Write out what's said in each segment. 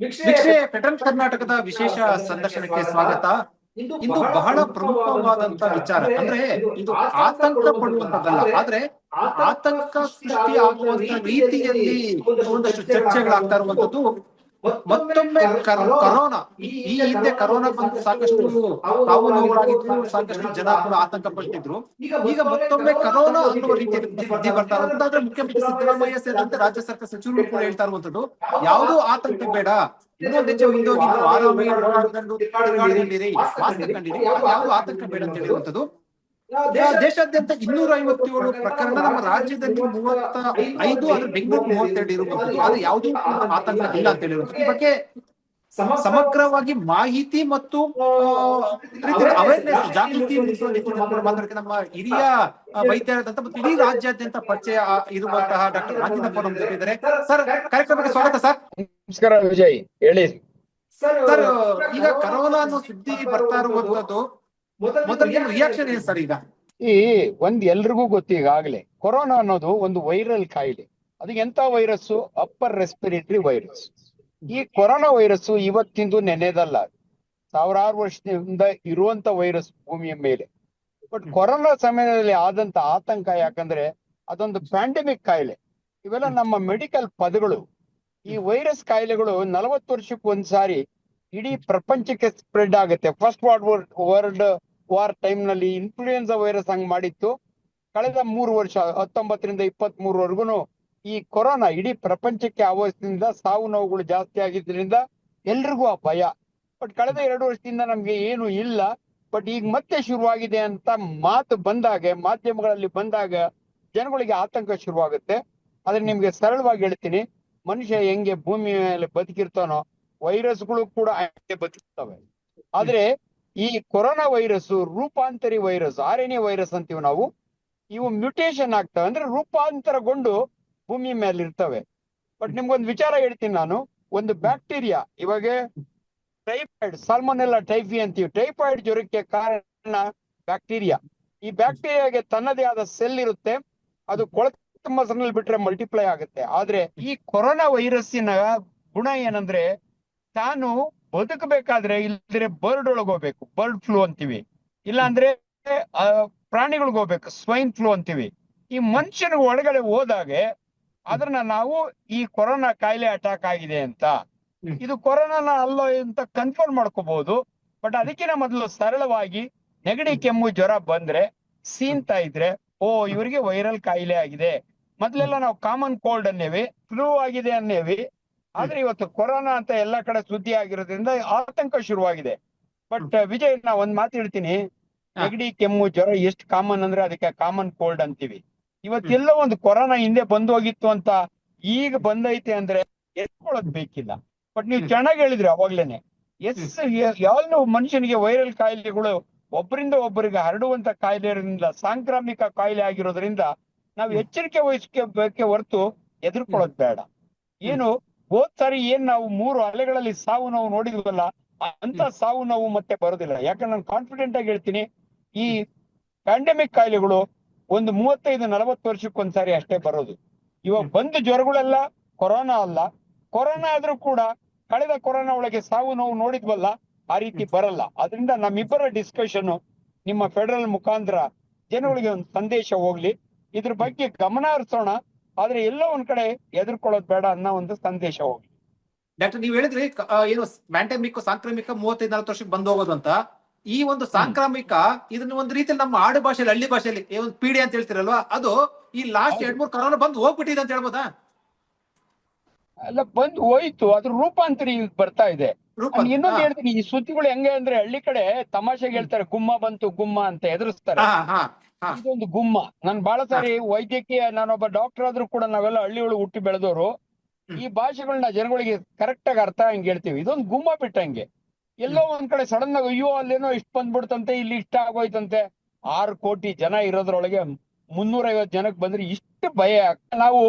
ವೀಕ್ಷಣೆ ಫೆಡರಲ್ ಕರ್ನಾಟಕದ ವಿಶೇಷ ಸಂದರ್ಶನಕ್ಕೆ ಸ್ವಾಗತ. ಇಂದು ಬಹಳ ಪ್ರಮುಖವಾದಂತ ವಿಚಾರ. ಅಂದ್ರೆ ಇದು ಆತಂಕ ಪಡುವಂತದ್ದಲ್ಲ ಆದ್ರೆ ಆತಂಕ ಸೃಷ್ಟಿ ಆಗುವಂತ ರೀತಿಯಲ್ಲಿ ಒಂದಷ್ಟು ಚರ್ಚೆಗಳಾಗ್ತಾ ಇರುವಂತದ್ದು ಮತ್ತೊಮ್ಮೆ ಕರ್- ಕರೋನಾ. ಈ ಹಿಂದೆ ಕರೋನಾ ಬಂದು ಸಾಕಷ್ಟು ತಾವು ನೋವಾಗಿದ್ರು ಸಾಕಷ್ಟು ಜನ ಕೂಡ ಆತಂಕ ಪಟ್ಟಿದ್ರು ಈಗ ಮತ್ತೊಮ್ಮೆ ಕರೋನಾ ಅನ್ನುವ ರೀತಿಯಲ್ಲಿ ಬರ್ತಾ ಇರುವಂತದ್ದು ಆದ್ರೆ ಮುಖ್ಯಮಂತ್ರಿ ಸಿದ್ದರಾಮಯ್ಯ ಸೇರಿದಂತೆ ರಾಜ್ಯ ಸರ್ಕಾರ ಸಚಿವರು ಕೂಡ ಹೇಳ್ತಾ ಇರುವಂತದ್ದು ಯಾವುದೂ ಆತಂಕ ಬೇಡ. ಇನ್ನೊಂದು ಹೆಜ್ಜೆ ಮುಂದೆ ಹೋಗಿ ನೀವು ಆರಾಮಾಗಿ ಓಡಾಡ್ಕೊಂಡು ತಿರುಗಾಡ್ಕೊಂಡಿರಿ ಮಾಸ್ಕ್ ಹಾಕೊಂಡಿರಿ ಯಾವುದು ಆತಂಕ ಬೇಡ ಅಂತ ಹೇಳುವಂತದ್ದು ದೇಶಾದ್ಯಂತ ಇನ್ನೂರ ಐವತ್ತೇಳು ಪ್ರಕರಣ ನಮ್ಮ ರಾಜ್ಯದಲ್ಲಿ ಮೂವತ್ತ ಐದು ಅದ್ರ ಬೆಂಗಳೂರು ಮೂವತ್ತೆರಡು ಇರಬಹುದು ಆದ್ರೆ ಯಾವುದೂ ಆತಂಕ ಇಲ್ಲ ಅಂತ ಹೇಳಿರೋದು ಈ ಬಗ್ಗೆ ಸಮಗ್ರವಾಗಿ ಮಾಹಿತಿ ಮತ್ತು ಅವೇರ್ನೆಸ್ ಜಾಗೃತಿ ಮಾತಾಡಕ್ಕೆ ನಮ್ಮ ಹಿರಿಯ ವೈದ್ಯರಾದಂತ ಮತ್ತು ಇಡೀ ರಾಜ್ಯಾದ್ಯಂತ ಪರಿಚಯ ಇರುವಂತಹ ಡಾಕ್ಟರ್ ರಾಜಿನಪ್ಪ ನಮ್ಮ ಜೊತೆ ಇದ್ದಾರೆ. ಸರ್ ಕಾರ್ಯಕ್ರಮಕ್ಕೆ ಸ್ವಾಗತ ಸರ್. ನಮಸ್ಕಾರ ವಿಜಯ್ ಹೇಳಿ. ಸರ್ ಈಗ ಕರೋನಾ ಅನ್ನೋ ಸುದ್ದಿ ಬರ್ತಾ ಇರುವಂತದ್ದು ರಿಯಾಕ್ಷನ್ ಏನು ಸರ್ ಈಗ? ಈ ಒಂದ್ ಎಲ್ರಿಗೂ ಗೊತ್ತು ಈಗಾಗ್ಲೇ ಕೊರೋನಾ ಅನ್ನೋದು ಒಂದು ವೈರಲ್ ಕಾಯಿಲೆ. ಅದು ಎಂತ ವೈರಸ್ ಅಪ್ಪರ್ ರೆಸ್ಪಿರೇಟರಿ ವೈರಸ್ ಈ ಕೊರೋನಾ ವೈರಸ್ ಇವತ್ತಿಂದು ನೆನೆದಲ್ಲ. ಸಾವಿರಾರು ವರ್ಷದಿಂದ ಇರುವಂತ ವೈರಸ್ ಭೂಮಿಯ ಮೇಲೆ. ಬಟ್ ಕೊರೋನಾ ಸಮಯದಲ್ಲಿ ಆದಂತ ಆತಂಕ ಯಾಕಂದ್ರೆ ಅದೊಂದು ಪ್ಯಾಂಡಮಿಕ್ ಕಾಯಿಲೆ. ಇವೆಲ್ಲ ನಮ್ಮ ಮೆಡಿಕಲ್ ಪದಗಳು. ಈ ವೈರಸ್ ಕಾಯಿಲೆಗಳು ನಲವತ್ತು ವರ್ಷಕ್ಕೆ ಒಂದ್ಸಾರಿ ಇಡೀ ಪ್ರಪಂಚಕ್ಕೆ ಸ್ಪ್ರೆಡ್ ಆಗುತ್ತೆ. ಫಸ್ಟ್ ವರ್ಲ್ಡ್ ವರ್ಲ್ಡ್ ವಾರ್ ಟೈಮ್ನಲ್ಲಿ ಇನ್ಫ್ಲೂಯೆನ್ಸಾ ವೈರಸ್ ಹಂಗ್ ಮಾಡಿತ್ತು. ಕಳೆದ ಮೂರು ವರ್ಷ, ಹತ್ತೊಂಬತ್ತರಿಂದ ಇಪ್ಪತ್ತ್ ಮೂರವರೆಗೂ ಈ ಕೊರೋನಾ ಇಡೀ ಪ್ರಪಂಚಕ್ಕೆ ಆವರಿಸಿದಿಂದ ಸಾವು ನೋವುಗಳು ಜಾಸ್ತಿ ಆಗಿದ್ರಿಂದ ಎಲ್ರಿಗೂ ಆ ಭಯ. ಬಟ್ ಕಳೆದ ಎರಡು ವರ್ಷದಿಂದ ನಮ್ಗೆ ಏನು ಇಲ್ಲ. ಬಟ್ ಈಗ ಮತ್ತೆ ಶುರುವಾಗಿದೆ ಅಂತ ಮಾತು ಬಂದಾಗ, ಮಾಧ್ಯಮಗಳಲ್ಲಿ ಬಂದಾಗ ಜನಗಳಿಗೆ ಆತಂಕ ಶುರುವಾಗುತ್ತೆ. ಆದ್ರೆ ನಿಮ್ಗೆ ಸರಳವಾಗಿ ಹೇಳ್ತೀನಿ, ಮನುಷ್ಯ ಹೆಂಗೆ ಭೂಮಿ ಮೇಲೆ ಬದುಕಿರ್ತಾನೋ ವೈರಸ್ಗಳು ಕೂಡ ಬದುಕ್ತವೆ. ಆದ್ರೆ ಈ corona virus ರೂಪಾಂತರಿ virus R N A virus ಅಂತೀವಿ ನಾವು ಇವು ಮ್ಯೂಟೇಶನ್ ಆಗ್ತವೆ. ಅಂದ್ರೆ ರೂಪಾಂತರಗೊಂಡು ಭೂಮಿ ಮೇಲೆ ಇರ್ತವೆ. ಬಟ್ ನಿಮ್ಗೊಂದು ವಿಚಾರ ಹೇಳ್ತೀನಿ ನಾನು. ಒಂದು ಬ್ಯಾಕ್ಟೀರಿಯಾ ಇವಾಗ ಟೈಫಾಯ್ಡ್ ಸಾಲ್ಮೊನೆಲ್ಲ ಟೈಫಿ ಅಂತೀವಿ. ಟೈಫಾಯ್ಡ್ ಜ್ವರಕ್ಕೆ ಕಾರಣ ಬ್ಯಾಕ್ಟೀರಿಯಾ ಈ ಬ್ಯಾಕ್ಟೀರಿಯಾಗೆ ತನ್ನದೇ ಆದ ಸೆಲ್ ಇರುತ್ತೆ. ಅದು ಕೊಳತ ಮೊಸರಿನಲ್ಲಿ ಬಿಟ್ರೆ ಮಲ್ಟಿಪ್ಲೈ ಆಗುತ್ತೆ. ಆದ್ರೆ ಈ ಕೊರೋನಾ ವೈರಸ್ಸಿನ ಗುಣ ಏನಂದ್ರೆ ತಾನು ಬದುಕಬೇಕಾದ್ರೆ ಇಲ್ಲದ್ರೆ ಬರ್ಡ್ ಒಳಗೆ ಹೋಗ್ಬೇಕು. ಬರ್ಡ್ ಫ್ಲೂ ಅಂತೀವಿ. ಇಲ್ಲಾಂದ್ರೆ ಪ್ರಾಣಿಗಳಿಗೆ ಹೋಗ್ಬೇಕು. ಸ್ವೈನ್ ಫ್ಲೂ ಅಂತೀವಿ. ಈ ಮನುಷ್ಯನ ಒಳಗಡೆ ಹೋದಾಗೆ ಅದನ್ನ ನಾವು ಈ ಕೊರೋನಾ ಕಾಯಿಲೆ ಅಟ್ಯಾಕ್ ಆಗಿದೆ ಅಂತ. ಇದು ಕೊರೋನಾನ ಅಲ್ಲ ಅಂತ ಕನ್ಫರ್ಮ್ ಮಾಡ್ಕೋಬಹುದು ಬಟ್ ಅದಕ್ಕಿಂತ ಮೊದಲು ಸರಳವಾಗಿ ನೆಗಡಿ ಕೆಮ್ಮು ಜ್ವರ ಬಂದ್ರೆ ಸೀನ್ತಾ ಇದ್ರೆ ಓ ಇವರಿಗೆ ವೈರಲ್ ಕಾಯಿಲೆ ಆಗಿದೆ. ಮೊದ್ಲೆಲ್ಲ ನಾವು ಕಾಮನ್ ಕೋಲ್ಡ್ ಅನ್ನೇವಿ ಫ್ಲೂ ಆಗಿದೆ ಅನ್ನೇವಿ. ಆದ್ರೆ ಇವತ್ತು ಕೊರೋನಾ ಅಂತ ಎಲ್ಲಾ ಕಡೆ ಸುದ್ದಿ ಆಗಿರೋದ್ರಿಂದ ಆತಂಕ ಶುರುವಾಗಿದೆ. ಬಟ್ ವಿಜಯ್ ನಾ ಒಂದ್ ಮಾತು ಹೇಳ್ತೀನಿ. ನೆಗಡಿ ಕೆಮ್ಮು ಜ್ವರ ಎಷ್ಟು ಕಾಮನ್ ಅಂದ್ರೆ ಅದಕ್ಕೆ ಕಾಮನ್ ಕೋಲ್ಡ್ ಅಂತೀವಿ. ಇವತ್ತೆಲ್ಲ ಒಂದು ಕೊರೋನಾ ಹಿಂದೆ ಬಂದ್ ಹೋಗಿತ್ತು ಅಂತ ಈಗ ಬಂದೈತೆ ಅಂದ್ರೆ ಎತ್ಕೊಳ್ಳೋದ್ ಬೇಕಿಲ್ಲ. ಬಟ್ ನೀವು. ಚೆನ್ನಾಗಿ ಹೇಳಿದ್ರಿ ಅವಾಗ್ಲೇನೆ. ಎಸ್ ಯಾವ್ದು ಮನುಷ್ಯನಿಗೆ ವೈರಲ್ ಕಾಯಿಲೆಗಳು ಒಬ್ಬರಿಂದ ಒಬ್ಬರಿಗೆ ಹರಡುವಂತ ಕಾಯಿಲೆ ಸಾಂಕ್ರಾಮಿಕ ಕಾಯಿಲೆ ಆಗಿರೋದ್ರಿಂದ ನಾವು ಎಚ್ಚರಿಕೆ ಎಚ್ಚರಿಕೆ ವಹಿಸ್ಕೋಬೇಕೆ ಹೊರತು ಎದುರ್ಕೊಳ್ಳೋದ್ ಬೇಡ. ಏನು ಹೋದ್ ಸಾರಿ ಏನ್ ನಾವು ಮೂರು ಅಲೆಗಳಲ್ಲಿ ಸಾವು ನಾವು ನೋಡಿದ್ವಲ್ಲ ಅಂತ ಸಾವು ನಾವು ಮತ್ತೆ ಬರೋದಿಲ್ಲ. ಯಾಕಂದ್ರೆ ನಾನು ಕಾನ್ಫಿಡೆಂಟ್ ಆಗಿ ಹೇಳ್ತೀನಿ ಈ ಪ್ಯಾಂಡಮಿಕ್ ಕಾಯಿಲೆಗಳು ಒಂದು ಮೂವತ್ತೈದು ನಲವತ್ತು ವರ್ಷಕ್ಕೊಂದ್ಸಾರಿ ಅಷ್ಟೇ ಬರೋದು. ಇವಾಗ ಬಂದ ಜ್ವರಗಳೆಲ್ಲ ಕೊರೋನಾ ಅಲ್ಲ. ಕೊರೋನಾ ಆದ್ರೂ ಕೂಡ ಕಳೆದ ಕೊರೋನಾ ಒಳಗೆ ಸಾವು ನೋವು ನೋಡಿದ್ವಲ್ಲ ಆ ರೀತಿ ಬರಲ್ಲ. ಅದರಿಂದ ನಮ್ಮಿಬ್ಬರ ಡಿಸ್ಕಷನ್ ನಿಮ್ಮ ಫೆಡರಲ್ ಮುಖಾಂತರ ಜನಗಳಿಗೆ ಒಂದು ಸಂದೇಶ ಹೋಗ್ಲಿ. ಇದ್ರ ಬಗ್ಗೆ ಗಮನ ಹರಿಸೋಣ. ಆದ್ರೆ ಎಲ್ಲೋ ಒಂದ್ ಕಡೆ ಎದುರ್ಕೊಳ್ಳೋದ್ ಬೇಡ ಅನ್ನೋ ಒಂದು ಸಂದೇಶ ಹೋಗಿ ಡಾಕ್ಟರ್ ನೀವು ಹೇಳಿದ್ರಿ ಏನು ಪ್ಯಾಂಡಮಿಕ್ ಸಾಂಕ್ರಾಮಿಕ ಮೂವತ್ತೈದು ನಲವತ್ತು ವರ್ಷಕ್ಕೆ ಬಂದು ಹೋಗೋದು ಅಂತ. ಈ ಒಂದು ಸಾಂಕ್ರಾಮಿಕ ಇದನ್ನ ಒಂದು ರೀತಿಯಲ್ಲಿ ನಮ್ಮ ಆಡು ಭಾಷೆಯಲ್ಲಿ ಹಳ್ಳಿ ಭಾಷೆಯಲ್ಲಿ ಒಂದು ಪೀಡೆ ಅಂತ ಹೇಳ್ತಿರಲ್ವಾ? ಅದು ಈ ಲಾಸ್ಟ್. ಎರಡ್ ಮೂರು ಕರೋನಾ ಬಂದು ಹೋಗ್ಬಿಟ್ಟಿದೆ ಅಂತ ಹೇಳ್ಬೋದಾ? ಅಲ್ಲ ಬಂದು ಹೋಯ್ತು ಅದ್ರ ರೂಪಾಂತರಿ ಈಗ ಬರ್ತಾ ಇದೆ. ರೂಪ ಇನ್ನೊಂದು ಹೇಳ್ತೀನಿ ಈ ಸುದ್ದಿಗಳು ಹೆಂಗೆ ಅಂದ್ರೆ ಹಳ್ಳಿ ಕಡೆ ತಮಾಷೆಗೆ ಹೇಳ್ತಾರೆ ಗುಮ್ಮ ಬಂತು ಗುಮ್ಮ ಅಂತ ಎದುರಿಸ್ತಾರೆ. ಹಾ ಹಾ ಹಾ. ಇದೊಂದು ಗುಮ್ಮ. ನಾನ್ ಬಹಳ ಸಾರಿ ವೈದ್ಯಕೀಯ ನಾನೊಬ್ಬ ಡಾಕ್ಟರ್ ಆದ್ರೂ ಕೂಡ ನಾವೆಲ್ಲ ಹಳ್ಳಿ ಒಳಗೆ ಹುಟ್ಟಿ ಬೆಳೆದವರು. ಈ ಭಾಷೆಗಳನ್ನ ಜನಗಳಿಗೆ ಕರೆಕ್ಟ್ ಆಗಿ ಅರ್ಥ ಹಂಗೆ ಹೇಳ್ತೀವಿ. ಇದೊಂದು ಗುಮ್ಮ ಬಿಟ್ಟಂಗೆ. ಎಲ್ಲೋ ಒಂದ್ ಕಡೆ ಸಡನ್ ಆಗಿ ಅಯ್ಯೋ ಅಲ್ಲೇನೋ ಇಷ್ಟ ಬಂದ್ಬಿಡ್ತಂತೆ ಇಲ್ಲಿ ಇಷ್ಟ ಆಗೋಯ್ತಂತೆ. ಆರು ಕೋಟಿ ಜನ ಇರೋದ್ರೊಳಗೆ ಮುನ್ನೂರ ಐವತ್ ಜನಕ್ಕೆ ಬಂದ್ರೆ ಇಷ್ಟು ಭಯ? ನಾವು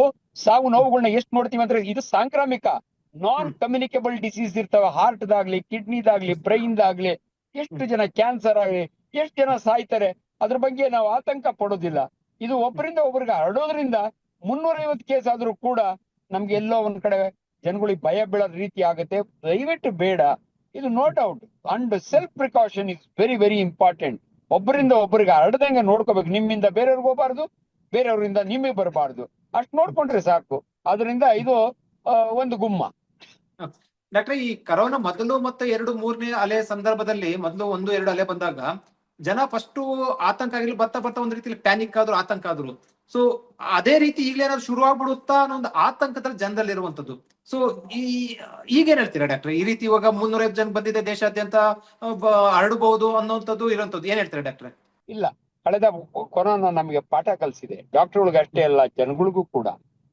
ಸಾವು ನೋವುಗಳನ್ನ ಎಷ್ಟು ನೋಡ್ತೀವಿ ಅಂದ್ರೆ ಇದು ಸಾಂಕ್ರಾಮಿಕ. ನಾನ್ ಕಮ್ಯುನಿಕೇಬಲ್ ಡಿಸೀಸ್ ಇರ್ತಾವ. ಹಾರ್ಟ್ ದಾಗ್ಲಿ ಕಿಡ್ನಿದಾಗ್ಲಿ ಬ್ರೈನ್ ದಾಗ್ಲಿ ಎಷ್ಟು ಜನ ಕ್ಯಾನ್ಸರ್ ಆಗ್ಲಿ ಎಷ್ಟು ಜನ ಸಾಯ್ತಾರೆ. ಅದ್ರ ಬಗ್ಗೆ ನಾವು ಆತಂಕ ಪಡೋದಿಲ್ಲ. ಇದು ಒಬ್ಬರಿಂದ ಒಬ್ಬರಿಗೆ ಹರಡೋದ್ರಿಂದ ಮುನ್ನೂರ ಐವತ್ತು ಕೇಸ್ ಆದ್ರೂ ಕೂಡ ನಮ್ಗೆ ಎಲ್ಲೋ ಒಂದ್ ಕಡೆ ಜನಗಳಿಗೆ ಭಯ ಬೀಳೋ ರೀತಿ ಆಗುತ್ತೆ. ದಯವಿಟ್ಟು ಬೇಡ. ಇದು no doubt and self precaution is very very important ಒಬ್ಬರಿಂದ ಒಬ್ಬರಿಗೆ ಹರಡದಂಗೆ ನೋಡ್ಕೋಬೇಕು. ನಿಮ್ಮಿಂದ ಬೇರೆಯವ್ರಿಗೆ ಹೋಗಬಾರ್ದು, ಬೇರೆಯವರಿಂದ ನಿಮಗೆ ಬರಬಾರ್ದು. ಅಷ್ಟು ನೋಡ್ಕೊಂಡ್ರೆ ಸಾಕು. ಅದರಿಂದ ಇದು ಒಂದು ಗುಮ್ಮ. ಡಾಕ್ಟ್ರೆ, ಈ ಕರೋನಾ ಮೊದಲು ಮತ್ತೆ ಎರಡು ಮೂರನೇ ಅಲೆ ಸಂದರ್ಭದಲ್ಲಿ, ಮೊದಲು ಒಂದು, ಎರಡು ಅಲೆ ಬಂದಾಗ ಜನ ಫಸ್ಟ್ ಆತಂಕ ಆಗಿರ್ಲಿ, ಬರ್ತಾ ಬರ್ತಾ ಒಂದ್ ರೀತಿಲಿ ಪ್ಯಾನಿಕ್ ಆದ್ರು ಆತಂಕ ಆದ್ರು. ಸೊ ಅದೇ ರೀತಿ ಈಗಲೇನಾದ್ರು ಶುರು ಆಗ್ಬಿಡುತ್ತಾ ಅನ್ನೋ ಒಂದು ಆತಂಕದಲ್ಲಿ ಜನರಲ್ಲಿ ಇರುವಂತದ್ದು ಸೊ ಈ ಈಗೇನ್ ಹೇಳ್ತೀರಾ ಡಾಕ್ಟರ್ ಈ ರೀತಿ ಇವಾಗ ಮುನ್ನೂರೈವತ್ತು ಜನ ಬಂದಿದೆ ದೇಶಾದ್ಯಂತ ಹರಡಬಹುದು ಅನ್ನೋಂಥದ್ದು ಇರುವಂತದ್ದು ಏನ್ ಹೇಳ್ತೀರಾ ಡಾಕ್ಟ್ರೆ ಇಲ್ಲ. ಕಳೆದ ಕೊರೋನಾ ನಮಗೆ ಪಾಠ ಕಲಿಸಿದೆ. ಡಾಕ್ಟರ್ಗಳಿಗೆ ಅಷ್ಟೇ ಅಲ್ಲ, ಜನಗಳಿಗೂ ಕೂಡ.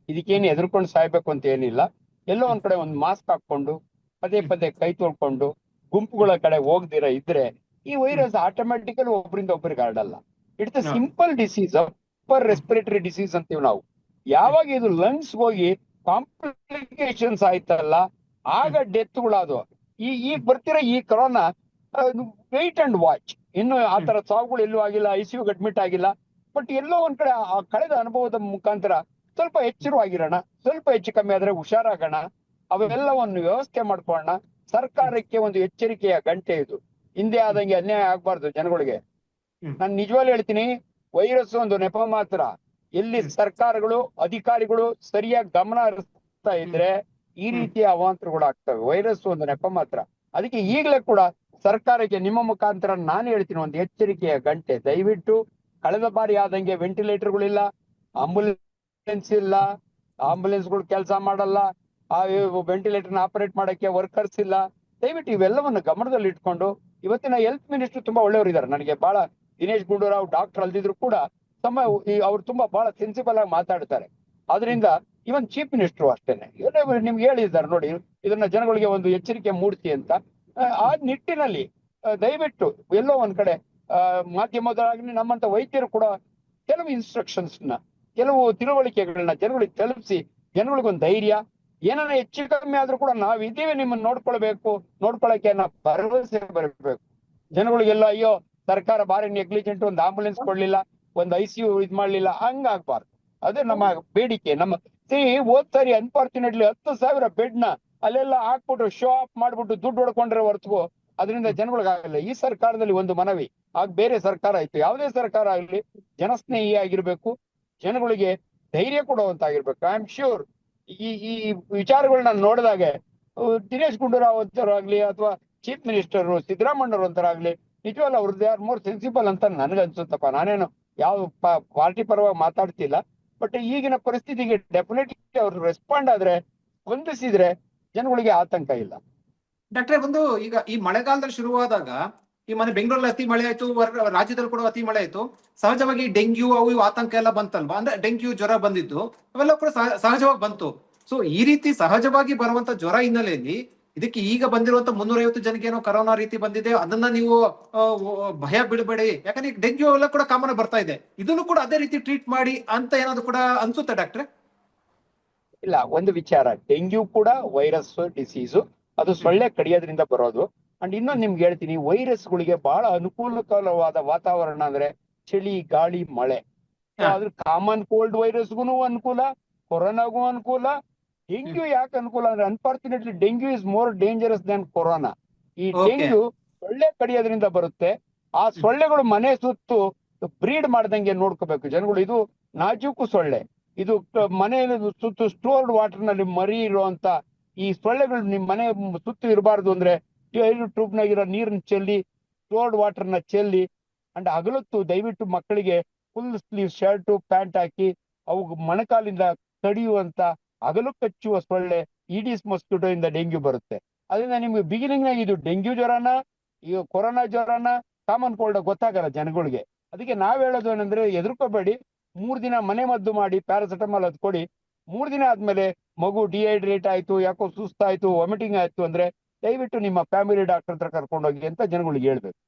ಇದಕ್ಕೇನು ಎದುರ್ಕೊಂಡು ಸಾಯ್ಬೇಕು ಅಂತ ಏನಿಲ್ಲ. ಎಲ್ಲೋ ಒಂದ್ ಕಡೆ ಒಂದು ಮಾಸ್ಕ್ ಹಾಕೊಂಡು ಪದೇ ಪದೇ ಕೈ ತೊಳ್ಕೊಂಡು, ಗುಂಪುಗಳ ಕಡೆ ಹೋಗ್ದಿರ ಇದ್ರೆ ಈ ವೈರಸ್ ಆಟೋಮ್ಯಾಟಿಕಲ್ ಒಬ್ಬರಿಂದ ಒಬ್ಬರಿಗೆ ಹರಡಲ್ಲ it's a simple disease upper respiratory disease ಅಂತೀವಿ ನಾವು. ಯಾವಾಗ ಇದು ಲಂಗ್ಸ್ ಹೋಗಿ ಕಾಂಪ್ಲಿಕೇಶನ್ಸ್ ಆಯ್ತಲ್ಲ ಆಗ ಡೆತ್ಗಳಾದವು ಈ ಈಗ ಬರ್ತಿರೋ ಈ ಕೊರೋನಾ ವೆಯ್ಟ್ ಅಂಡ್ ವಾಚ್ ಇನ್ನು ಆ ತರ ಸಾವುಗಳು ಎಲ್ಲೂ ಆಗಿಲ್ಲ ಐ ಸಿ ಅಡ್ಮಿಟ್ ಆಗಿಲ್ಲ. ಬಟ್ ಎಲ್ಲೋ ಒಂದ್ ಕಡೆ ಆ ಕಳೆದ ಅನುಭವದ ಮುಖಾಂತರ ಸ್ವಲ್ಪ ಎಚ್ಚರವಾಗಿರೋಣ ಸ್ವಲ್ಪ ಹೆಚ್ಚು ಕಮ್ಮಿ ಆದ್ರೆ ಹುಷಾರಾಗೋಣ ಅವೆಲ್ಲವನ್ನು ವ್ಯವಸ್ಥೆ ಮಾಡ್ಕೊಳ್ಳೋಣ. ಸರ್ಕಾರಕ್ಕೆ ಒಂದು ಎಚ್ಚರಿಕೆಯ ಗಂಟೆ ಇದು. ಹಿಂದೆ ಆದಂಗೆ ಅನ್ಯಾಯ ಆಗ್ಬಾರ್ದು ಜನಗಳಿಗೆ. ನಾನು ನಿಜವಾಗ್ಲೂ ಹೇಳ್ತೀನಿ ವೈರಸ್ ಒಂದು ನೆಪ ಮಾತ್ರ. ಎಲ್ಲಿ ಸರ್ಕಾರಗಳು ಅಧಿಕಾರಿಗಳು ಸರಿಯಾಗಿ ಗಮನ ಹರಿಸ್ತಾ ಇದ್ರೆ ಈ ರೀತಿಯ ಅವಾಂತರಗಳು ಆಗ್ತವೆ. ವೈರಸ್ ಒಂದು ನೆಪ ಮಾತ್ರ. ಅದಕ್ಕೆ ಈಗಲೇ ಕೂಡ ಸರ್ಕಾರಕ್ಕೆ ನಿಮ್ಮ ಮುಖಾಂತರ ನಾನು ಹೇಳ್ತೀನಿ ಒಂದು ಎಚ್ಚರಿಕೆಯ ಗಂಟೆ. ದಯವಿಟ್ಟು ಕಳೆದ ಬಾರಿ ಆದಂಗೆ ವೆಂಟಿಲೇಟರ್ಗಳಿಲ್ಲ ಆಂಬುಲೆನ್ಸ್ ಇಲ್ಲ ಆಂಬುಲೆನ್ಸ್ಗಳು ಕೆಲಸ ಮಾಡಲ್ಲ ಆ ವೆಂಟಿಲೇಟರ್ನ ಆಪರೇಟ್ ಮಾಡಕ್ಕೆ ವರ್ಕರ್ಸ್ ಇಲ್ಲ. ದಯವಿಟ್ಟು ಇವೆಲ್ಲವನ್ನು ಗಮನದಲ್ಲಿ ಇಟ್ಕೊಂಡು ಇವತ್ತಿನ ಹೆಲ್ತ್ ಮಿನಿಸ್ಟರ್ ತುಂಬಾ ಒಳ್ಳೆಯವರು ಇದ್ದಾರೆ. ನನಗೆ ಬಹಳ ದಿನೇಶ್ ಗುಂಡೂರಾವ್ ಡಾಕ್ಟರ್ ಅಲ್ದಿದ್ರು ಕೂಡ ತಮ್ಮ ಅವ್ರು ತುಂಬಾ ಬಹಳ ಸೆನ್ಸಿಬಲ್ ಆಗಿ ಮಾತಾಡ್ತಾರೆ. ಅದರಿಂದ ಇವನ್ ಚೀಫ್ ಮಿನಿಸ್ಟರ್ ಅಷ್ಟೇನೆ. ನಿಮ್ಗೆ ಹೇಳಿದ್ದಾರೆ ನೋಡಿ ಇದನ್ನ ಜನಗಳಿಗೆ ಒಂದು ಎಚ್ಚರಿಕೆ ಮೂಡ್ತಿ ಅಂತ. ಆ, ನಿಟ್ಟಿನಲ್ಲಿ ದಯವಿಟ್ಟು ಎಲ್ಲೋ ಒಂದ್ ಕಡೆ ಮಾಧ್ಯಮದಾಗಲಿ ನಮ್ಮಂತ ವೈದ್ಯರು ಕೂಡ ಕೆಲವು ಇನ್ಸ್ಟ್ರಕ್ಷನ್ಸ್ನ ಕೆಲವು ತಿಳುವಳಿಕೆಗಳನ್ನ ಜನಗಳಿಗೆ ತಲುಪಿಸಿ ಜನಗಳಿಗೊಂದು ಧೈರ್ಯ ಏನಾರ ಹೆಚ್ಚು ಕಮ್ಮಿ ಆದ್ರೂ ಕೂಡ ನಾವಿದ್ದೀವಿ ನಿಮ್ಮನ್ನ ನೋಡ್ಕೊಳ್ಬೇಕು ನೋಡ್ಕೊಳಕ್ಕೆ ನಾವು ಭರವಸೆ ಬರಬೇಕು. ಜನಗಳಿಗೆಲ್ಲ ಅಯ್ಯೋ, ಸರ್ಕಾರ ಬಾರಿ ನೆಗ್ಲಿಜೆಂಟ್ ಒಂದು ಆಂಬುಲೆನ್ಸ್ ಕೊಡ್ಲಿಲ್ಲ, ಒಂದು ಐ ಸಿ ಯು ಇದ್ ಮಾಡ್ಲಿಲ್ಲ, ಹಂಗಾಗ್ಬಾರ್ದು. ಅದೇ ನಮ್ಮ ಬೇಡಿಕೆ. ನಮ್ಮ ಹೋದ್ ಸಾರಿ ಅನ್ಫಾರ್ಚುನೇಟ್ಲಿ ಹತ್ತು ಸಾವಿರ ಬೆಡ್ನ ಅಲ್ಲೆಲ್ಲ ಹಾಕ್ಬಿಟ್ಟು ಶೋ ಆಫ್ ಮಾಡ್ಬಿಟ್ಟು ದುಡ್ಡು ಹೊಡ್ಕೊಂಡ್ರೆ ಹೊರತು ಅದರಿಂದ ಜನಗಳಿಗಾಗಲ್ಲ. ಈ ಸರ್ಕಾರದಲ್ಲಿ ಒಂದು ಮನವಿ. ಆಗ ಬೇರೆ ಸರ್ಕಾರ ಆಯ್ತು. ಯಾವುದೇ ಸರ್ಕಾರ ಆಗ್ಲಿ ಜನಸ್ನೇಹಿ ಆಗಿರ್ಬೇಕು ಜನಗಳಿಗೆ ಧೈರ್ಯ ಕೊಡುವಂತಾಗಿರ್ಬೇಕು. ಐ ಆಮ್ ಶ್ಯೂರ್ ಈ ಈ ವಿಚಾರಗಳನ್ನ ನೋಡಿದಾಗ ದಿನೇಶ್ ಗುಂಡೂರಾವ್ ಅಂತರಾಗ್ಲಿ ಅಥವಾ ಚೀಫ್ ಮಿನಿಸ್ಟರ್ ಸಿದ್ದರಾಮಣ್ಣವ್ರ ಅಂತರಾಗ್ಲಿ ನಿಜವಲ್ಲ ಅವ್ರದ್ದು ಆರ್ ಮೋರ್ ಸೆನ್ಸಿಬಲ್ ಅಂತ ನನಗನ್ಸುತ್ತಪ್ಪ ನಾನೇನು ಯಾವ ಪಾರ್ಟಿ ಪರವಾಗಿ ಮಾತಾಡ್ತಿಲ್ಲ. ಬಟ್ ಈಗಿನ ಪರಿಸ್ಥಿತಿಗೆ ಡೆಫಿನೆಟ್ಲಿ ಅವ್ರು ರೆಸ್ಪಾಂಡ್ ಆದ್ರೆ ಸ್ಪಂದಿಸಿದ್ರೆ ಜನಗಳಿಗೆ ಆತಂಕ ಇಲ್ಲ. ಡಾಕ್ಟ್ರೆ, ಒಂದು ಈಗ ಈ ಮಳೆಗಾಲದಲ್ಲಿ ಶುರುವಾದಾಗ ಈ ಮನೆ ಬೆಂಗಳೂರಲ್ಲಿ ಅತಿ ಮಳೆ ಆಯ್ತು ರಾಜ್ಯದಲ್ಲಿ ಕೂಡ ಅತಿ ಮಳೆ ಆಯ್ತು. ಸಹಜವಾಗಿ ಡೆಂಗ್ಯೂ ಅವು ಆತಂಕ ಎಲ್ಲ ಬಂತಲ್ವಾ? ಅಂದ್ರೆ ಡೆಂಗ್ಯೂ ಜ್ವರ ಬಂದಿದ್ದು, ಅವೆಲ್ಲ ಕೂಡ ಸಹಜವಾಗಿ ಬಂತು. ಸೊ ಈ ರೀತಿ ಸಹಜವಾಗಿ ಬರುವಂತ ಜ್ವರ ಹಿನ್ನೆಲೆಯಲ್ಲಿ ಇದಕ್ಕೆ ಈಗ ಬಂದಿರುವಂತ ಮುನ್ನೂರೈವತ್ತು ಜನಕ್ಕೆ ಏನೋ ಕರೋನಾ ರೀತಿ ಬಂದಿದೆ, ಅದನ್ನ ನೀವು ಭಯ ಬಿಡಬೇಡಿ. ಯಾಕಂದ್ರೆ ಡೆಂಗ್ಯೂ ಎಲ್ಲ ಕೂಡ ಕಾಮನ್ ಬರ್ತಾ ಇದೆ. ಇದನ್ನು ಕೂಡ ಅದೇ ರೀತಿ ಟ್ರೀಟ್ ಮಾಡಿ ಅಂತ ಏನಾದ್ರು ಕೂಡ ಅನ್ಸುತ್ತೆ ಡಾಕ್ಟ್ರೆ? ಇಲ್ಲ, ಒಂದು ವಿಚಾರ. ಡೆಂಗ್ಯೂ ಕೂಡ ವೈರಸ್, ಡಿಸೀಸ್, ಅದು ಸೊಳ್ಳೆ ಕಡಿಯೋದ್ರಿಂದ ಬರೋದು. ಅಂಡ್ ಇನ್ನೊಂದು ನಿಮ್ಗೆ ಹೇಳ್ತೀನಿ ವೈರಸ್ಗಳಿಗೆ ಬಹಳ ಅನುಕೂಲಕರವಾದ ವಾತಾವರಣ ಅಂದ್ರೆ ಚಳಿ ಗಾಳಿ ಮಳೆ. ಆದ್ರೆ ಕಾಮನ್ ಕೋಲ್ಡ್ ವೈರಸ್ಗೂ ಅನುಕೂಲ ಕೊರೋನಾಗೂ ಅನುಕೂಲ. ಡೆಂಗ್ಯೂ ಯಾಕೆ ಅನುಕೂಲ ಅಂದ್ರೆ unfortunately dengue is more dangerous than corona ಈ ಡೆಂಗ್ಯೂ ಸೊಳ್ಳೆ ಕಡಿಯೋದ್ರಿಂದ ಬರುತ್ತೆ. ಆ ಸೊಳ್ಳೆಗಳು ಮನೆ ಸುತ್ತು ಬ್ರೀಡ್ ಮಾಡ್ದಂಗೆ ನೋಡ್ಕೋಬೇಕು. ಜನಗಳು ಇದು ನಾಜೂಕು ಸೊಳ್ಳೆ. ಇದು ಮನೆ ಸುತ್ತು ಸ್ಟೋರ್ಡ್ ವಾಟರ್ನಲ್ಲಿ ಮರಿ ಇರುವಂತ ಈ ಸೊಳ್ಳೆಗಳು ನಿಮ್ ಮನೆ ಸುತ್ತು ಇರಬಾರ್ದು ಅಂದ್ರೆ ಟ್ಯೂಬ್ ನಾಗಿರೋ ನೀರನ್ನ ಚೆಲ್ಲಿ ಸ್ಟೋರ್ಡ್ ವಾಟರ್ನ ಚೆಲ್ಲಿ ಅಂಡ್ ಹಗಲೊತ್ತು ದಯವಿಟ್ಟು ಮಕ್ಕಳಿಗೆ ಫುಲ್ ಸ್ಲೀವ್ ಶರ್ಟ್ ಪ್ಯಾಂಟ್ ಹಾಕಿ ಅವು ಮೊಣಕಾಲಿಂದ ಕಡಿಯುವಂತ ಹಗಲು ಕಚ್ಚುವ ಸೊಳ್ಳೆ ಈಡಿಸ್ ಮೊಸ್ಕಿಟೋ ಇಂದ ಡೆಂಗ್ಯೂ ಬರುತ್ತೆ. ಅದರಿಂದ ನಿಮ್ಗೆ ಬಿಗಿನಿಂಗ್ ನಾಗ ಇದು ಡೆಂಗ್ಯೂ ಜ್ವರನ, ಈಗ ಕೊರೋನಾ ಜ್ವರನ ಕಾಮನ್ ಕೋಲ್ಡ್ ಗೊತ್ತಾಗಲ್ಲ ಜನಗಳಿಗೆ. ಅದಕ್ಕೆ ನಾವ್ ಹೇಳೋದು ಏನಂದ್ರೆ ಎದುರ್ಕೋಬೇಡಿ, ಮೂರ್ ದಿನ ಮನೆ ಮದ್ದು ಮಾಡಿ ಪ್ಯಾರಾಸಿಟಮಾಲ್ ಅದ್ ಕೊಡಿ ಮೂರ್ ದಿನ ಆದ್ಮೇಲೆ ಮಗು ಡಿಹೈಡ್ರೇಟ್ ಆಯ್ತು, ಯಾಕೋ ಸುಸ್ತಾಯ್ತು ವಾಮಿಟಿಂಗ್ ಆಯ್ತು ಅಂದ್ರೆ ದಯವಿಟ್ಟು ನಿಮ್ಮ ಫ್ಯಾಮಿಲಿ ಡಾಕ್ಟರ್ ಹತ್ರ ಕರ್ಕೊಂಡೋಗಿ ಅಂತ ಜನಗಳಿಗೆ ಹೇಳ್ಬೇಕು.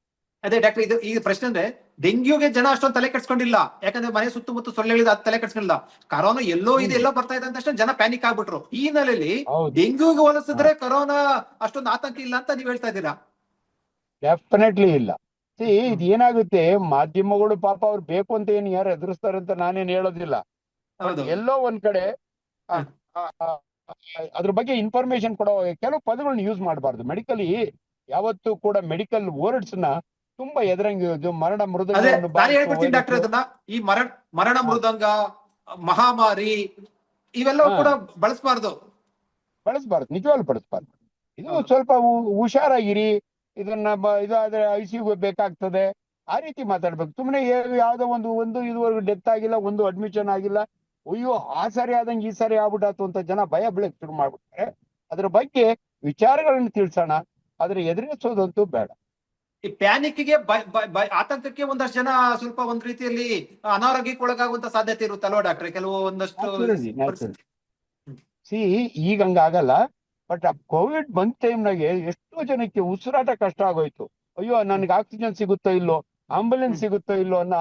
ಅದೇ ಡಾಕ್ಟರ್ ಇದು ಈ ಪ್ರಶ್ನೆ ಅಂದ್ರೆ ಡೆಂಗ್ಯೂಗೆ ಜನ ಅಷ್ಟೊಂದು ತಲೆ ಕೆಡ್ಸ್ಕೊಂಡಿಲ್ಲ. ಯಾಕಂದ್ರೆ ಮನೆ ಸುತ್ತಮುತ್ತ ಸೊಳ್ಳೆಗಳಿದೆ ತಲೆ ಕೆಡ್ಸ್ಕೊಂಡಿಲ್ಲ. ಕರೋನಾ ಎಲ್ಲೋ ಇದೆ ಎಲ್ಲೋ ಬರ್ತಾ ಇದೆ ಅಂತ ಜನ ಪ್ಯಾನಿಕ್ ಆಗ್ಬಿಟ್ರು. ಈ ಹಿನ್ನೆಲೆಯಲ್ಲಿ ಡೆಂಗ್ಯೂಗೆ ಹೋಲಿಸಿದ್ರೆ ಕರೋನಾ ಅಷ್ಟೊಂದು ಆತಂಕ ಇಲ್ಲ ಅಂತ ನೀವ್ ಹೇಳ್ತಾ ಇದ್ದೀರಾ? ಡೆಫಿನೆಟ್ಲಿ ಇಲ್ಲ. ಸಿ ಇದು ಏನಾಗುತ್ತೆ ಮಾಧ್ಯಮಗಳು ಪಾಪ ಅವ್ರು ಬೇಕು ಅಂತ ಏನ್ ಯಾರು ಎದುರಿಸ್ತಾರೆ ಅಂತ ನಾನೇನ್ ಹೇಳೋದಿಲ್ಲ. ಹೌದು. ಎಲ್ಲೋ ಒಂದ್ ಕಡೆ ಅದ್ರ ಬಗ್ಗೆ ಇನ್ಫಾರ್ಮೇಶನ್ ಕೊಡೋ ಕೆಲವು ಪದಗಳನ್ನ ಯೂಸ್ ಮಾಡಬಾರ್ದು. ಮೆಡಿಕಲಿ ಯಾವತ್ತೂ ಕೂಡ ಮೆಡಿಕಲ್ ವರ್ಡ್ಸ್ನ ತುಂಬಾ ಎದುರಂಗಿ ಮರಣ ಮೃದಂಗ ಡಾಕ್ಟರ್ ಈ ಮರಣ ಮರಣ ಮೃದಂಗ ಮಹಾಮಾರಿ ಇವೆಲ್ಲವೂ ಕೂಡ ಬಳಸಬಾರ್ದು. ಬಳಸಬಾರ್ದು ನಿಜವಾಗ್ಲು ಬಳಸಬಾರ್ದು. ಇದು ಸ್ವಲ್ಪ ಹುಷಾರಾಗಿರಿ ಇದನ್ನ ಇದಾದ್ರೆ ಐ ಸಿ ಬೇಕಾಗ್ತದೆ. ಆ ರೀತಿ ಮಾತಾಡ್ಬೇಕು. ಸುಮ್ಮನೆ ಯಾವ್ದೋ ಒಂದು ಒಂದು ಇದುವರೆಗೂ ಡೆತ್ ಆಗಿಲ್ಲ ಒಂದು ಅಡ್ಮಿಷನ್ ಆಗಿಲ್ಲ. ಅಯ್ಯೋ ಆ ಸಾರಿ ಆದಂಗೆ ಈ ಸಾರಿ ಆಗ್ಬಿಟ್ಟಾತು ಅಂತ ಜನ ಭಯ ಬೀಳಕ್ ಶುರು ಮಾಡ್ಬಿಡ್ತಾರೆ ಅದ್ರ ಬಗ್ಗೆ ವಿಚಾರಗಳನ್ನು ತಿಳಿಸೋಣ. ಆದ್ರೆ ಎದುರಿಸೋದಂತೂ ಬೇಡ. ಈ ಪ್ಯಾನಿಕ್ಗೆ ಆತಂಕಕ್ಕೆ ಒಂದಷ್ಟು ಜನ ಸ್ವಲ್ಪ ಒಂದ್ ರೀತಿಯಲ್ಲಿ ಅನಾರೋಗ್ಯಕ್ಕೆ ಒಳಗಾಗುವಂತ ಸಾಧ್ಯತೆ ಇರುತ್ತಲ್ವ ಡಾಕ್ಟ್ರೆ ಕೆಲವು ಒಂದಷ್ಟು. ಸಿ ಈಗ ಹಂಗಾಗಲ್ಲ ಬಟ್ ಆ ಕೋವಿಡ್ ಟೈಮ್ ಟೈಮ್ನಾಗೆ ಎಷ್ಟೋ ಜನಕ್ಕೆ ಉಸಿರಾಟ ಕಷ್ಟ ಆಗೋಯ್ತು. ಅಯ್ಯೋ ನನ್ಗೆ ಆಕ್ಸಿಜನ್ ಸಿಗುತ್ತೋ ಇಲ್ಲೋ ಆಂಬುಲೆನ್ಸ್ ಸಿಗುತ್ತೋ ಇಲ್ಲೋ ಅನ್ನೋ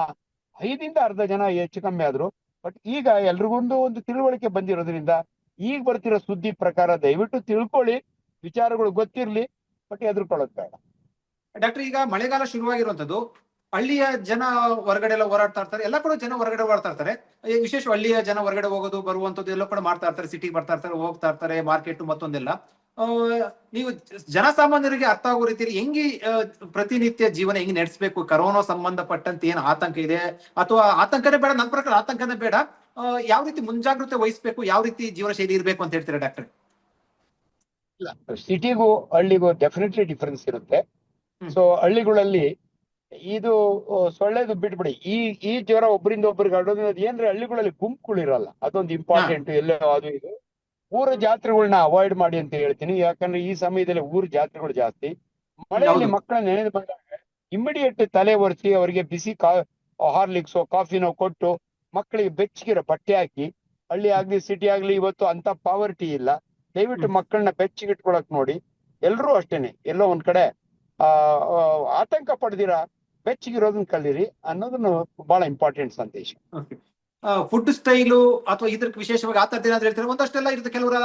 ಐದಿಂದ ಅರ್ಧ ಜನ ಹೆಚ್ಚು ಕಮ್ಮಿ ಆದ್ರು. ಬಟ್ ಈಗ ಎಲ್ರಿಗೊಂದು ಒಂದು ತಿಳುವಳಿಕೆ ಬಂದಿರೋದ್ರಿಂದ ಈಗ ಬರ್ತಿರೋ ಸುದ್ದಿ ಪ್ರಕಾರ ದಯವಿಟ್ಟು ತಿಳ್ಕೊಳ್ಳಿ, ವಿಚಾರಗಳು ಗೊತ್ತಿರ್ಲಿ ಬಟ್ ಎದುರ್ಕೊಳ್ಳೋದು ಬೇಡ. ಡಾಕ್ಟರ್ ಈಗ ಮಳೆಗಾಲ ಶುರುವಾಗಿರುವಂತದ್ದು ಹಳ್ಳಿಯ ಜನ ಹೊರಗಡೆ ಎಲ್ಲ ಓಡಾಡ್ತಾ ಇರ್ತಾರೆ, ಎಲ್ಲ ಕೂಡ ಜನ ಹೊರಗಡೆ ಓಡಾಡ್ತಾ ಇರ್ತಾರೆ. ವಿಶೇಷ ಹಳ್ಳಿಯ ಜನ ಹೊರಗಡೆ ಹೋಗೋದು ಬರುವಂತದ್ದು ಎಲ್ಲ ಕೂಡ ಮಾಡ್ತಾ ಇರ್ತಾರೆ ಸಿಟಿಗೆ ಬರ್ತಾ ಇರ್ತಾರೆ, ಹೋಗ್ತಾ ಇರ್ತಾರೆ ಮಾರ್ಕೆಟ್ ಮತ್ತೊಂದೆಲ್ಲ. ನೀವು ಜನಸಾಮಾನ್ಯರಿಗೆ ಅರ್ಥ ಆಗೋ ರೀತಿಯಲ್ಲಿ ಹೆಂಗಿ ಪ್ರತಿನಿತ್ಯ ಜೀವನ ಹೆಂಗ್ ನಡೆಸಬೇಕು? ಕರೋನಾ ಸಂಬಂಧಪಟ್ಟಂತೆ ಏನು ಆತಂಕ ಇದೆ? ಅಥವಾ ಆತಂಕನೇ ಬೇಡ ನನ್ನ ಪ್ರಕಾರ ಆತಂಕನೇ ಬೇಡ. ಯಾವ ರೀತಿ ಮುಂಜಾಗ್ರತೆ ವಹಿಸಬೇಕು? ಯಾವ ರೀತಿ ಜೀವನ ಶೈಲಿ ಇರಬೇಕು ಅಂತ ಹೇಳ್ತೀರಾ ಡಾಕ್ಟರ್? ಸಿಟಿಗೂ ಹಳ್ಳಿಗೂ ಡೆಫಿನೆಟ್ಲಿ ಡಿಫರೆನ್ಸ್ ಇರುತ್ತೆ. ಸೊ ಹಳ್ಳಿಗಳಲ್ಲಿ ಇದು ಸೊಳ್ಳೆದು ಬಿಟ್ಬಿಡಿ. ಈ ಈ ಜ್ವರ ಒಬ್ಬರಿಂದ ಒಬ್ಬರಿಗೆ ಹರಡೋದ್ರಿಂದ ಏನ್ರೆ ಹಳ್ಳಿಗಳಲ್ಲಿ ಗುಂಪುಗಳಿರಲ್ಲ. ಅದೊಂದು ಇಂಪಾರ್ಟೆಂಟ್ ಎಲ್ಲೋ ಅದು ಇದು. ಊರ ಜಾತ್ರೆಗಳನ್ನ ಅವಾಯ್ಡ್ ಮಾಡಿ ಅಂತ ಹೇಳ್ತೀನಿ. ಯಾಕಂದ್ರೆ ಈ ಸಮಯದಲ್ಲಿ ಊರ ಜಾತ್ರೆಗಳು ಜಾಸ್ತಿ. ಮಳೆಯಲ್ಲಿ. ಮಕ್ಕಳ ನೆನೆದು ಬಂದಾಗ ಇಮಿಡಿಯೇಟ್ ತಲೆ ಒರೆಸಿ ಅವರಿಗೆ ಬಿಸಿ ಕಾ ಹಾರ್ಲಿಕ್ಸೋ ಕಾಫಿನೋ ಕೊಟ್ಟು ಮಕ್ಕಳಿಗೆ ಬೆಚ್ಚಗಿರೋ ಬಟ್ಟೆ ಹಾಕಿ ಹಳ್ಳಿ ಆಗ್ಲಿ ಸಿಟಿ ಆಗ್ಲಿ ಇವತ್ತು ಅಂತ ಪಾವರ್ಟಿ ಇಲ್ಲ. ದಯವಿಟ್ಟು. ಮಕ್ಕಳನ್ನ ಬೆಚ್ಚಗಿಟ್ಕೊಳಕ್ ನೋಡಿ. ಎಲ್ರೂ ಅಷ್ಟೇನೆ. ಎಲ್ಲೋ ಒಂದ್ ಕಡೆ ಆ ಆ, ಆತಂಕ ಪಡೆದಿರ ಬೆಚ್ಚಗಿರೋದನ್ನ ಕಲೀರಿ ಅನ್ನೋದನ್ನು ಬಹಳ ಇಂಪಾರ್ಟೆಂಟ್ ಸಂದೇಶ. ಫುಡ್ ಸ್ಟೈಲು ಅಥವಾ ಇದಕ್ಕೆ ವಿಶೇಷವಾಗಿ ಆ ಥರದ್ದು ಏನಾದ್ರು ಹೇಳ್ತಾರೆ? ಒಂದಷ್ಟೆಲ್ಲ ಇರುತ್ತೆ. ಕೆಲವರ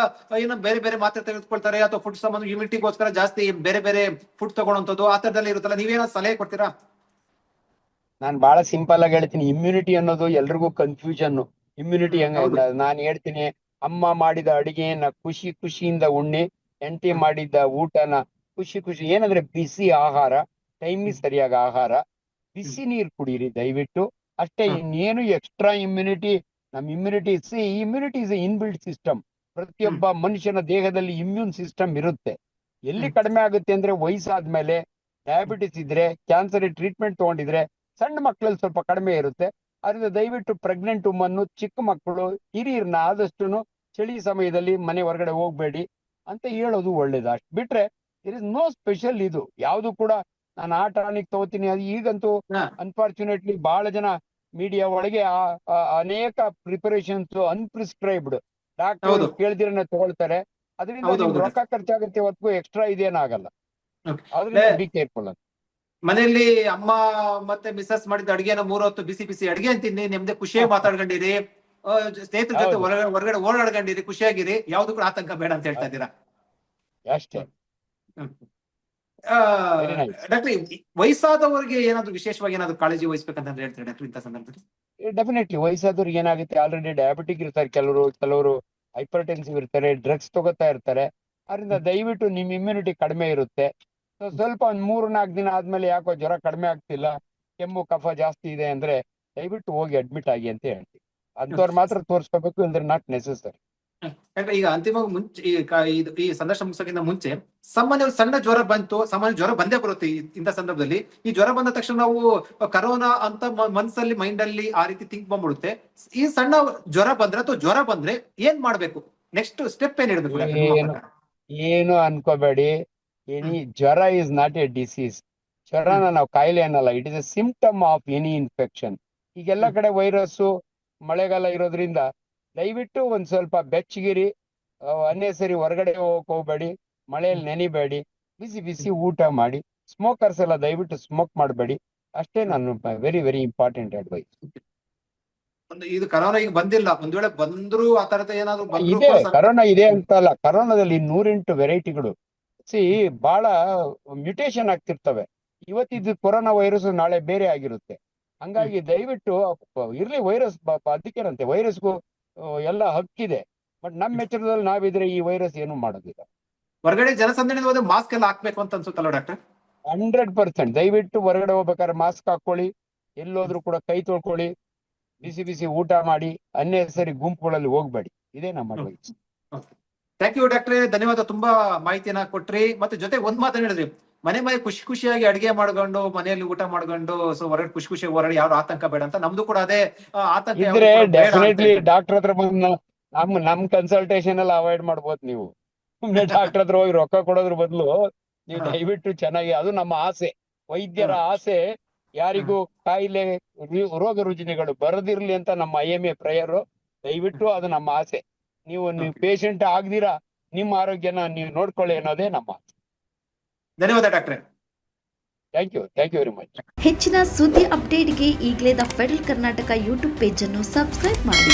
ಏನೋ ಬೇರೆ ಬೇರೆ ಮಾತ್ರೆ ತೆಗೆದುಕೊಳ್ತಾರೆ. ಅಥವಾ ಫುಡ್ ಸಂಬಂಧ ಇಮ್ಯುನಿಟಿಗೋಸ್ಕರ ಜಾಸ್ತಿ ಬೇರೆ ಬೇರೆ ಫುಡ್ ತಗೊಳ್ಳೋಂಥದ್ದು ಆ ಥರದ್ದೆಲ್ಲ ಇರುತ್ತಲ್ಲ. ನೀವೇನ ಸಲಹೆ ಕೊಡ್ತೀರಾ? ನಾನ್ ಬಹಳ ಸಿಂಪಲ್ ಆಗಿ ಹೇಳ್ತೀನಿ. ಇಮ್ಯುನಿಟಿ ಅನ್ನೋದು ಎಲ್ರಿಗೂ ಕನ್ಫ್ಯೂಷನ್ ಇಮ್ಯುನಿಟಿ ಹೆಂಗ. ನಾನು ಹೇಳ್ತೀನಿ. ಅಮ್ಮ ಮಾಡಿದ ಅಡಿಗೆಯನ್ನ ಖುಷಿ ಖುಷಿಯಿಂದ ಉಣ್ಣಿ ಎಂಟಿ ಮಾಡಿದ್ದ ಊಟನ ಖುಷಿ ಖುಷಿ ಏನಂದ್ರೆ ಬಿಸಿ ಆಹಾರ ಟೈಮಿಗೆ ಸರಿಯಾಗಿ ಆಹಾರ ಬಿಸಿ ನೀರು ಕುಡಿಯಿರಿ ದಯವಿಟ್ಟು. ಅಷ್ಟೇ. ಇನ್ನೇನು ಎಕ್ಸ್ಟ್ರಾ ಇಮ್ಯುನಿಟಿ ನಮ್ immunity see immunity is inbuilt system ಪ್ರತಿಯೊಬ್ಬ ಮನುಷ್ಯನ ದೇಹದಲ್ಲಿ ಇಮ್ಯೂನ್ ಸಿಸ್ಟಮ್ ಇರುತ್ತೆ. ಎಲ್ಲಿ ಕಡಿಮೆ ಆಗುತ್ತೆ ಅಂದ್ರೆ ವಯಸ್ಸಾದ್ಮೇಲೆ ಡಯಾಬಿಟಿಸ್ ಇದ್ರೆ ಕ್ಯಾನ್ಸರ್ ಟ್ರೀಟ್ಮೆಂಟ್ ತಗೊಂಡಿದ್ರೆ ಸಣ್ಣ ಮಕ್ಕಳಲ್ಲಿ ಸ್ವಲ್ಪ ಕಡಿಮೆ ಇರುತ್ತೆ. ಅದರಿಂದ ದಯವಿಟ್ಟು ಪ್ರೆಗ್ನೆಂಟ್ ಉಮ್ಮನ್ನು ಚಿಕ್ಕ ಮಕ್ಕಳು ಹಿರಿಯರ್ನ ಆದಷ್ಟು ಚಳಿ ಸಮಯದಲ್ಲಿ ಮನೆ ಹೊರಗಡೆ ಹೋಗ್ಬೇಡಿ ಅಂತ ಹೇಳೋದು ಒಳ್ಳೇದು. ಅಷ್ಟು ಬಿಟ್ರೆ ಇಟ್ ಇಸ್ ನೋ ಸ್ಪೆಷಲ್ ಇದು. ಯಾವುದು ಕೂಡ ನಾನು ಆ ಟಾನಿಕ್ ತಗೋತೀನಿ ಅದು ಈಗಂತೂ ಅನ್ಫಾರ್ಚುನೇಟ್ಲಿ ಬಹಳ ಜನ ಮೀಡಿಯಾ ಒಳಗೆ ಅನೇಕ ಪ್ರಿಪರೇಷನ್ಸ್ ಅನ್ಪ್ರಿಸ್ಕ್ರೈಬ್ಡ್ ಡಾಕ್ಟರ್ ಕೇಳಿದಿರನ್ನ ಕೇಳ್ದಿರನೆ ತಗೊಳ್ತಾರೆ. ಅದರಿಂದ. ರೊಕ್ಕ ಖರ್ಚಾಗುತ್ತೆ ಹೊತ್ತು ಎಕ್ಸ್ಟ್ರಾ ಇದೇನಾಗಲ್ಲ. ಅದರಿಂದ ಬಿ ಕೇರ್ಫುಲ್ ಅಂತ. ಮನೆಯಲ್ಲಿ ಅಮ್ಮ ಮತ್ತೆ ಮಿಸಸ್ ಮಾಡಿದ ಅಡಿಗೆನ ಮೂರ್ ಹೊತ್ತು ಬಿಸಿ ಬಿಸಿ ಅಡಿಗೆ ತಿನ್ನಿ ನಿಮ್ದೆ ಖುಷಿಯಾಗಿ ಮಾತಾಡ್ಕೊಂಡಿರಿ. ಸ್ನೇಹಿತರ ಜೊತೆ ಹೊರಗಡೆ ಹೊರಗಡೆ ಓಡಾಡ್ಕೊಂಡಿರಿ ಖುಷಿಯಾಗಿರಿ. ಯಾವ್ದು ಕೂಡ ಆತಂಕ ಬೇಡ ಅಂತ ಹೇಳ್ತಾ ಇದ್ದೀರಾ? ಅಷ್ಟೇ. ಡಾಕ್ಟರ್ ವಯಸ್ಸಾದವರಿಗೆ ಏನಾದ್ರು ವಿಶೇಷವಾಗಿ ಏನಾದ್ರು ಕಾಳಜಿ ವಹಿಸ್ಬೇಕಂತ ಹೇಳ್ತಾರೆ ಡಾಕ್ಟರ್ ಇಂತ ಸಂದರ್ಭದಲ್ಲಿ? ಡೆಫಿನೆಟ್ಲಿ ವಯಸ್ಸಾದವ್ರಿಗೆ ಏನಾಗುತ್ತೆ ಆಲ್ರೆಡಿ ಡಯಾಬಿಟಿಕ್ ಇರ್ತಾರೆ ಕೆಲವರು ಕೆಲವರು ಹೈಪರ್ ಟೆನ್ಸಿವ್ ಇರ್ತಾರೆ ಡ್ರಗ್ಸ್ ತಗೋತಾ ಇರ್ತಾರೆ. ಅದರಿಂದ ದಯವಿಟ್ಟು ನಿಮ್ ಇಮ್ಯುನಿಟಿ ಕಡಿಮೆ ಇರುತ್ತೆ. ಸೊ ಸ್ವಲ್ಪ ಒಂದ್ ಮೂರ್ ನಾಲ್ಕು ದಿನ ಆದ್ಮೇಲೆ ಯಾಕೋ ಜ್ವರ ಕಡಿಮೆ ಆಗ್ತಿಲ್ಲ ಕೆಮ್ಮು ಕಫ ಜಾಸ್ತಿ ಇದೆ ಅಂದ್ರೆ ದಯವಿಟ್ಟು ಹೋಗಿ ಅಡ್ಮಿಟ್ ಆಗಿ ಅಂತ ಹೇಳ್ತೀವಿ ಅಂತವ್ರು ಮಾತ್ರ ತೋರಿಸ್ಕೋಬೇಕು ಅಂದ್ರೆ ನಾಟ್ ನೆಸೆಸರಿ ಯಾಕಂದ್ರೆ ಈಗ ಅಂತಿಮವಾಗಿ ಮುಂಚೆ ಈ ಕ- ಇದು ಈ ಸಂದರ್ಶನ ಮುಗಿಸೋಕ್ಕಿಂತ ಮುಂಚೆ ಸಾಮಾನ್ಯ ಸಣ್ಣ ಜ್ವರ ಬಂತು ಸಾಮಾನ್ಯ ಜ್ವರ ಬಂದೇ ಬರುತ್ತೆ ಈ- ಇಂಥ ಸಂದರ್ಭದಲ್ಲಿ. ಈ ಜ್ವರ ಬಂದ ತಕ್ಷಣ ನಾವು ಕರೋನಾ ಅಂತ ಮನಸ್ಸಲ್ಲಿ ಮನ್ಸಲ್ಲಿ ಮೈಂಡ್ ಅಲ್ಲಿ ಆ ರೀತಿ ಥಿಂಕ್ ಬಂದ್ಬಿಡುತ್ತೆ ಈ ಸಣ್ಣ ಜ್ವರ ಬಂದ್ರೆ ಅಥವಾ ಜ್ವರ ಬಂದ್ರೆ ಏನ್ ಮಾಡ್ಬೇಕು? ನೆಕ್ಸ್ಟ್ ಸ್ಟೆಪ್ ಏನ್ ಇಡಬೇಕು ಏನು? ಏನು ಅನ್ಕೋಬೇಡಿ. ಎನಿ ಜ್ವರ ಇಸ್ ನಾಟ್ ಎ ಡಿಸೀಸ್ ಜ್ವರನ ನಾವು ಕಾಯಿಲೆ ಅನ್ನಲ್ಲ it is a symptom of any infection ಈಗೆಲ್ಲ ಕಡೆ ವೈರಸ್ಸು ಮಳೆಗಾಲ ಇರೋದ್ರಿಂದ ದಯವಿಟ್ಟು ಒಂದ್ ಸ್ವಲ್ಪ ಬೆಚ್ಚಗಿರಿ ಅನ್ನೆಸರಿ ಹೊರಗಡೆ ಹೋಗಕ್ ಹೋಗ್ಬೇಡಿ ಮಳೆಯಲ್ಲಿ ನೆನಿಬೇಡಿ ಬಿಸಿ ಬಿಸಿ ಊಟ ಮಾಡಿ ಸ್ಮೋಕರ್ಸ್ ಎಲ್ಲ ದಯವಿಟ್ಟು ಸ್ಮೋಕ್ ಮಾಡಬೇಡಿ. ಅಷ್ಟೇ ನಾನು ವೆರಿ ವೆರಿ ಇಂಪಾರ್ಟೆಂಟ್ ಅಡ್ವೈಸ್ ಇದು ಕರೋನಾ ಈಗ ಬಂದಿಲ್ಲ. ಒಂದ್ ವೇಳೆ ಬಂದ್ರು ಆ ತರದ ಏನಾದ್ರು ಬಂದ್ರು ಇದೆ ಕರೋನಾ ಇದೆ ಅಂತ ಅಲ್ಲ. ಕರೋನಾದಲ್ಲಿ ನೂರೆಂಟು ವೆರೈಟಿಗಳು ಸಿ ಬಹಳ ಮ್ಯೂಟೇಶನ್ ಆಗ್ತಿರ್ತವೆ. ಇವತ್ತಿದ್ದು ಕೊರೋನಾ ವೈರಸ್ ನಾಳೆ ಬೇರೆ ಆಗಿರುತ್ತೆ. ಹಂಗಾಗಿ ದಯವಿಟ್ಟು ಇರ್ಲಿ ವೈರಸ್ ಅದಕ್ಕೇನಂತೆ? ವೈರಸ್ಗೂ ಎಲ್ಲ ಹಕ್ಕಿದೆ. ಬಟ್ ನಮ್ಮ ಎಚ್ಚರದಲ್ಲಿ ನಾವಿದ್ರೆ ಈ ವೈರಸ್ ಏನು ಮಾಡೋದಿಲ್ಲ. ಹೊರಗಡೆ ಜನಸಂದಣಿ ಮಾಸ್ಕ್ ಎಲ್ಲ ಹಾಕ್ಬೇಕು ಅಂತ ಅನ್ಸುತ್ತಲ್ಲ ಡಾಕ್ಟರ್ ಹಂಡ್ರೆಡ್ ಪರ್ಸೆಂಟ್ ದಯವಿಟ್ಟು ಹೊರಗಡೆ ಹೋಗ್ಬೇಕಾದ್ರೆ ಮಾಸ್ಕ್ ಹಾಕೊಳ್ಳಿ ಎಲ್ಲೋದ್ರೂ ಕೂಡ ಕೈ ತೊಳ್ಕೊಳ್ಳಿ. ಬಿಸಿ ಬಿಸಿ ಊಟ ಮಾಡಿ. ಅನ್ನೆಸರಿ ಗುಂಪುಗಳಲ್ಲಿ ಹೋಗ್ಬೇಡಿ. ಇದೇ ನಮ್ಮ. ಥ್ಯಾಂಕ್ ಯು ಡಾಕ್ಟ್ರೆ ಧನ್ಯವಾದ. ತುಂಬಾ ಮಾಹಿತಿಯನ್ನ ಕೊಟ್ರಿ. ಮತ್ತೆ ಜೊತೆ ಒಂದ್ ಮಾತನ್ನ ಹೇಳಿದ್ರಿ. ಮನೆ ಮನೆ ಖುಷಿ ಖುಷಿಯಾಗಿ ಅಡಿಗೆ ಮಾಡ್ಕೊಂಡು ಮನೆಯಲ್ಲಿ ಊಟ ಮಾಡ್ಕೊಂಡು ಸೊ ಹೊರಗಡೆ ಖುಷಿ ಖುಷಿ ಹೊರಗಡೆ ಯಾರು ಆತಂಕ ಬೇಡ ಅಂತ ನಮ್ದು ಕೂಡ ಅದೇ ಆತಂಕ ಇದ್ರೆ ಡೆಫಿನೆಟ್ಲಿ ಡಾಕ್ಟರ್ ಹತ್ರ ಬಂದು ನಮ್ ನಮ್ ಕನ್ಸಲ್ಟೇಷನ್ ಎಲ್ಲ ಅವಾಯ್ಡ್ ಮಾಡ್ಬೋದು ನೀವು. ಸುಮ್ನೆ ಡಾಕ್ಟರ್ ಹತ್ರ ಹೋಗಿ ರೊಕ್ಕ ಕೊಡೋದ್ರ ಬದಲು ನೀವು. ದಯವಿಟ್ಟು ಚೆನ್ನಾಗಿ ಅದು ನಮ್ಮ ಆಸೆ. ವೈದ್ಯರ ಆಸೆ ಯಾರಿಗೂ ಕಾಯಿಲೆ ರೋಗ ರುಜಿನಗಳು ಬರದಿರ್ಲಿ ಅಂತ ನಮ್ಮ ಐ ಎಂ ಎ ಪ್ರೇಯರ್ ದಯವಿಟ್ಟು ಅದು ನಮ್ಮ ಆಸೆ. ನೀವು ನೀವು. ಪೇಷಂಟ್ ಆಗ್ದಿರಾ ನಿಮ್ಮ ಆರೋಗ್ಯನ ನೀವು ನೋಡ್ಕೊಳ್ಳಿ ಅನ್ನೋದೇ ನಮ್ಮ ಧನ್ಯವಾದ ಡಾಕ್ಟ್ರೆ. Thank you thank you very much ಹೆಚ್ಚಿನ ಸುದ್ದಿ ಅಪ್ಡೇಟ್ಗೆ ಈಗಲೇ ದ ಫೆಡರಲ್ ಕರ್ನಾಟಕ ಯೂಟ್ಯೂಬ್ ಅನ್ನು ಸಬ್ಸ್ಕ್ರೈಬ್ ಮಾಡಿ.